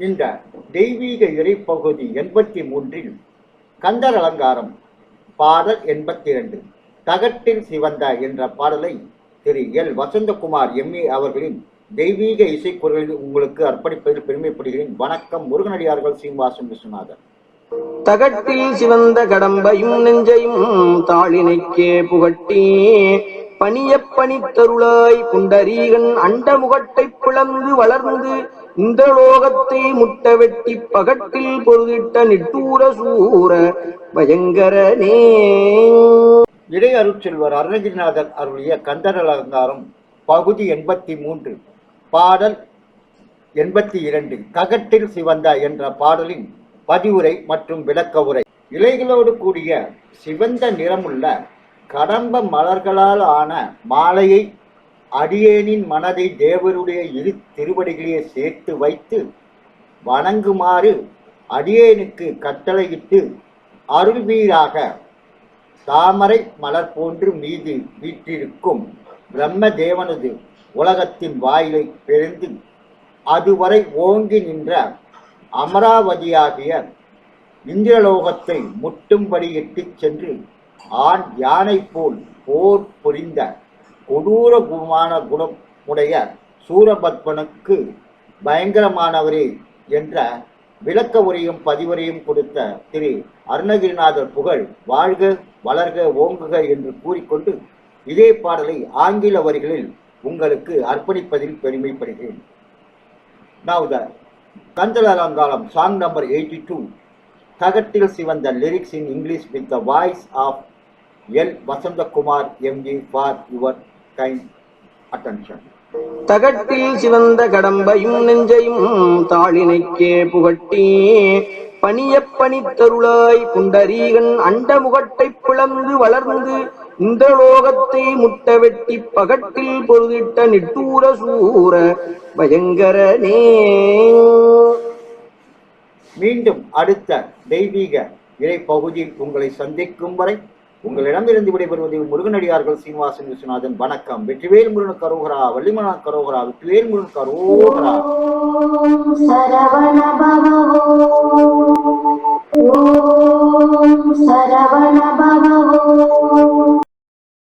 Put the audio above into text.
இந்த தெய்வீக இறைப்பகுதி எண்பத்தி மூன்றில் கந்தர் அலங்காரம் பாடல் எண்பத்தி இரண்டு தகட்டில் சிவந்த என்ற பாடலை திரு எல். வசந்தகுமார் எம்ஏ அவர்களின் தெய்வீக இசைக்குரலில் உங்களுக்கு அர்ப்பணிப்பதில் பெருமைப்படுகிறேன். வணக்கம் முருகனடியார்கள் சீனிவாசன் விஸ்வநாதன். தகட்டில் சிவந்த கடம்பையும் நெஞ்சையும் தாளினைக்கே புகட்டி பணிய பணித்தருளாய் புண்டரீகன் அண்ட முகட்டை பிளந்து வளர்ந்து இந்த லோகத்தை முட்ட வெட்டி பகட்டில் பொருதிட்ட நிட்டூர சூர பயங்கரனே இடை அருட்செல்வர் அருணகிரிநாதர் அருளிய கந்தர் அலங்காரம் பகுதி எண்பத்தி மூன்று பாடல் எண்பத்தி இரண்டு. தகட்டில் சிவந்த என்ற பாடலின் பதிவுரை மற்றும் விளக்க உரை இலைகளோடு கூடிய சிவந்த நிறமுள்ள கடம்ப மலர்களால் ஆன மாலையை அடியேனின் மனதை தேவருடைய இரு திருவடிகளே சேர்த்து வைத்து வணங்குமாறு அடியேனுக்கு கட்டளையிட்டு அருள்வீராக தாமரை மலர் போன்று மீது வீற்றிருக்கும் பிரம்ம தேவனது உலகத்தின் வாயிலை பிறந்து அதுவரை ஓங்கி நின்ற அமராவதியாகிய இந்திரலோகத்தை முட்டும்படி இட்டுச் சென்று ஆண் யானை போல் போர் புரிந்த கொடூர குமான குணமுடைய சூரபத்மனுக்கு பயங்கரமானவரே என்ற விளக்க உரையும் பதிவுரையும் கொடுத்த திரு அருணகிரிநாதர் புகழ் வாழ்க வளர்க ஓங்குக என்று கூறிக்கொண்டு இதே பாடலை ஆங்கில வரிகளில் உங்களுக்கு அர்ப்பணிப்பதில் பெருமைப்படுகிறேன். Now the Kandalalangalam song number 82 தகட்டில் சிவந்த lyrics in English with the voice of L Vasanthakumar M G for your kind attention தகட்டில் சிவந்த கடம்பையும் நெஞ்சையும் தாளினைக்கே புகட்டி பணிய பணித்தருளாய் குண்டரிகன் அண்டமுகட்டைப் பிளந்து வளர்ந்து இந்த லோகத்தை முட்ட வெட்டி பகட்டில் பொருதிட்ட நிட்டூர சூர பயங்கரனே மீண்டும் அடுத்த தெய்வீக இறை பகுதியில் உங்களை சந்திக்கும் வரை உங்களிடமிருந்து விடைபெறுவது முருகனடியார்கள் சீனிவாசன் விஸ்வநாதன். வணக்கம். வெற்றிவேல் முருகன் கரோகரா வள்ளிமனா கரோகரா வெற்றிவேல் முருகன் கரோகரா.